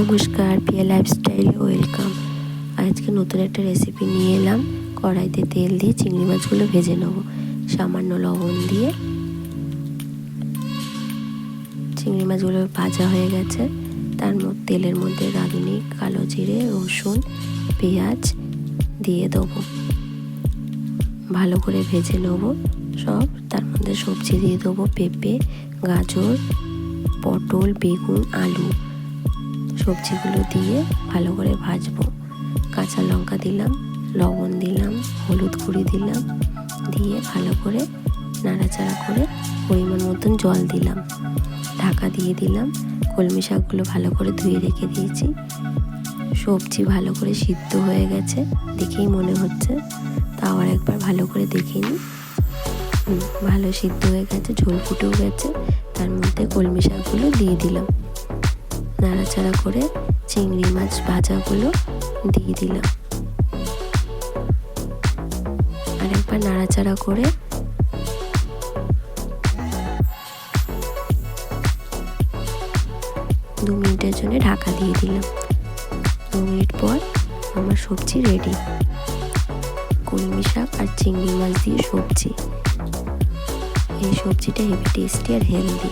নমস্কার পিয়া লাইফস্টাইলে ওয়েলকাম আজকে নতুন একটা রেসিপি নিয়ে এলাম। কড়াইতে তেল দিয়ে চিংড়ি মাছগুলো ভেজে নেব। সামান্য লবণ দিয়ে। চিংড়ি মাছগুলো ভাজা হয়ে গেছে। তার তেলের মধ্যে রাঁধুনি, কালো জিরে, রসুন, পেঁয়াজ দিয়ে দেবো। ভালো করে ভেজে নেব সব। তার মধ্যে সবজি দিয়ে দেবো পেঁপে, গাজর, পটল, বেগুন, আলু। সবজিগুলো দিয়ে ভালো করে ভাজবো। কাঁচা লঙ্কা দিলাম, লবণ দিলাম, হলুদ গুঁড়ি দিলাম, দিয়ে ভালো করে নাড়াচাড়া করে পরিমাণ মতন জল দিলাম। ঢাকা দিয়ে দিলাম, কলমি শাকগুলো ভালো করে ধুয়ে রেখে দিয়েছি। সবজি ভালো করে সিদ্ধ হয়ে গেছে, দেখেই মনে হচ্ছে তাও আর একবার ভালো করে দেখে নিই। ভালো সিদ্ধ হয়ে গেছে, ঝোল ফুটেও গেছে, তার মধ্যে কলমি শাকগুলো দিয়ে দিলাম। নাড়াচাড়া করে চিংড়ি মাছ ভাজাগুলো দিয়ে দিলাম। আর একবার নাড়াচাড়া করে দু মিনিটের জন্য ঢাকা দিয়ে দিলাম। দু মিনিট পর আমার সবজি রেডি কলমি শাক আর চিংড়ি মাছ দিয়ে সবজি। এই সবজিটা হেভি টেস্টি আর হেলদি